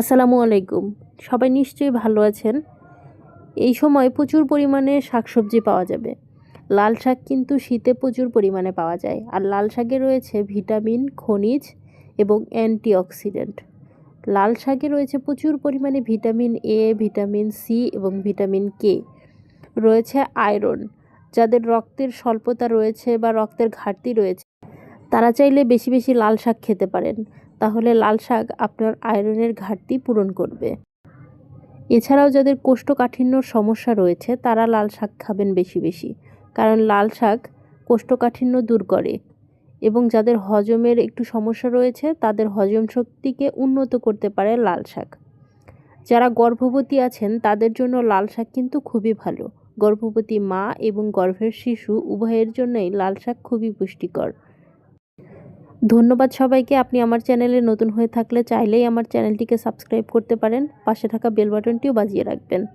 আসসালামু আলাইকুম। সবাই নিশ্চয়ই ভালো আছেন। এই সময় প্রচুর পরিমাণে শাকসবজি পাওয়া যাবে। লাল শাক কিন্তু শীতে প্রচুর পরিমাণে পাওয়া যায়। আর লাল শাকে রয়েছে ভিটামিন, খনিজ এবং অ্যান্টিঅক্সিডেন্ট। লাল শাকে রয়েছে প্রচুর পরিমাণে ভিটামিন এ ভিটামিন সি এবং ভিটামিন কে রয়েছে আয়রন, যাদের রক্তের স্বল্পতা রয়েছে বা রক্তের ঘাটতি রয়েছে। তারা চাইলে বেশি বেশি লাল শাক খেতে পারেন। তাহলে লাল শাক আপনার আয়রনের ঘাটতি পূরণ করবে। এছাড়াও যাদের কোষ্ঠকাঠিন্যর সমস্যা রয়েছে, তারা লাল শাক খাবেন বেশি বেশি, কারণ লাল শাক কোষ্ঠকাঠিন্য দূর করে এবং যাদের হজমের একটু সমস্যা রয়েছে, তাদের হজম শক্তিকে উন্নত করতে পারে লাল শাক। যারা গর্ভবতী আছেন, তাদের জন্য লাল শাক কিন্তু খুবই ভালো। গর্ভবতী মা এবং গর্ভের শিশু উভয়ের জন্যই লাল শাক খুবই পুষ্টিকর। ধন্যবাদ সবাইকে। আপনি আমার চ্যানেলে নতুন হয়ে থাকলে চাইলেই আমার চ্যানেলটিকে সাবস্ক্রাইব করতে পারেন। পাশে থাকা বেল বাটনটিও বাজিয়ে রাখবেন।